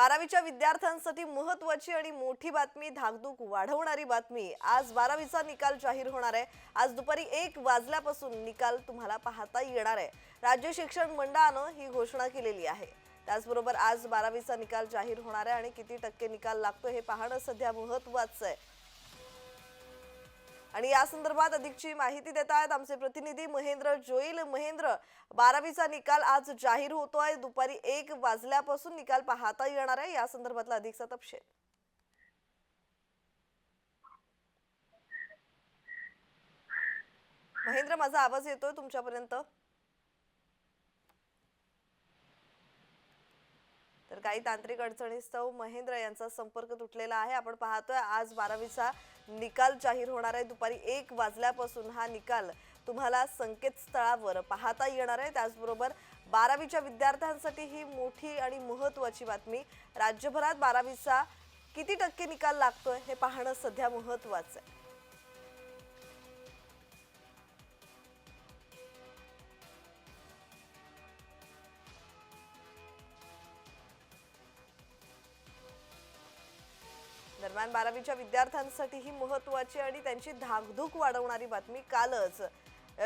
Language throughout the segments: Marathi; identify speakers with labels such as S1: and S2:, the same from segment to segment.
S1: बारावीच्या विद्यार्थ्यांसाठी महत्वाची आणि मोठी बातमी धाकधूक वाढवणारी बातमी. आज बारावीचा निकाल जाहीर होणार आहे. आज दुपारी एक वाजल्यापासून निकाल तुम्हाला पाहता येणार आहे. राज्य शिक्षण मंडळानं ही घोषणा केलेली आहे. त्याचबरोबर आज बारावीचा निकाल जाहीर होणार आहे आणि किती टक्के निकाल लागतो हे पाहणं सध्या महत्वाचं आहे. आणि या संदर्भात अधिकची माहिती देत आहेत आमचे प्रतिनिधी महेंद्र जोईल. महेंद्र बारावीचा निकाल आज जाहीर होतोय. दुपारी एक वाजल्यापासून निकाल पाहता येणार आहे. या संदर्भातला अधिकचा तपशील. महेंद्र माझा आवाज येतोय तुमच्यापर्यंत? काही तांत्रिक अडचणीस्तव महेंद्र यांचा संपर्क तुटलेला आहे. आपण पाहतोय आज बारावीचा निकाल जाहीर होणार आहे. दुपारी एक वाजल्यापासून हा निकाल तुम्हाला संकेतस्थळावर पाहता येणार आहे. त्याचबरोबर बारावीच्या विद्यार्थ्यांसाठी ही मोठी आणि महत्वाची बातमी राज्यभरात बारावीचा किती टक्के निकाल लागतोय हे पाहणं सध्या महत्वाचं आहे. दरम्यान बारावीच्या विद्यार्थ्यांसाठी ही महत्वाची आणि त्यांची धाकधूक वाढवणारी बातमी कालच.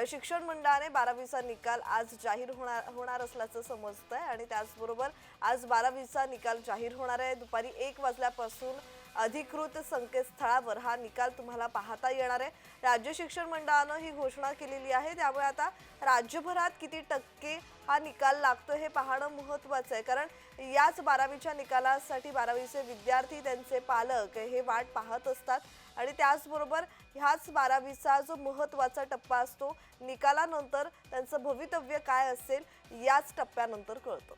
S1: शिक्षण मंडळाने बारावीचा निकाल आज जाहीर होणार होणार असल्याचं समजतंय आणि त्याचबरोबर आज बारावीचा निकाल जाहीर होणार आहे. दुपारी एक वाजल्यापासून अधिकृत संकेतस्थळावर हा निकाल तुम्हाला पाहता येणार आहे. राज्य शिक्षण मंडळानं ही घोषणा केलेली आहे. त्यामुळे आता राज्यभरात किती टक्के हा निकाल लागतो हे पाहणं महत्वाचं आहे. कारण याच बारावीच्या निकालासाठी बारावीचे विद्यार्थी त्यांचे पालक हे वाट पाहत असतात. आणि त्याचबरोबर ह्याच बारावीचा जो महत्त्वाचा टप्पा असतो निकालानंतर त्यांचं भवितव्य काय असेल याच टप्प्यानंतर कळतं.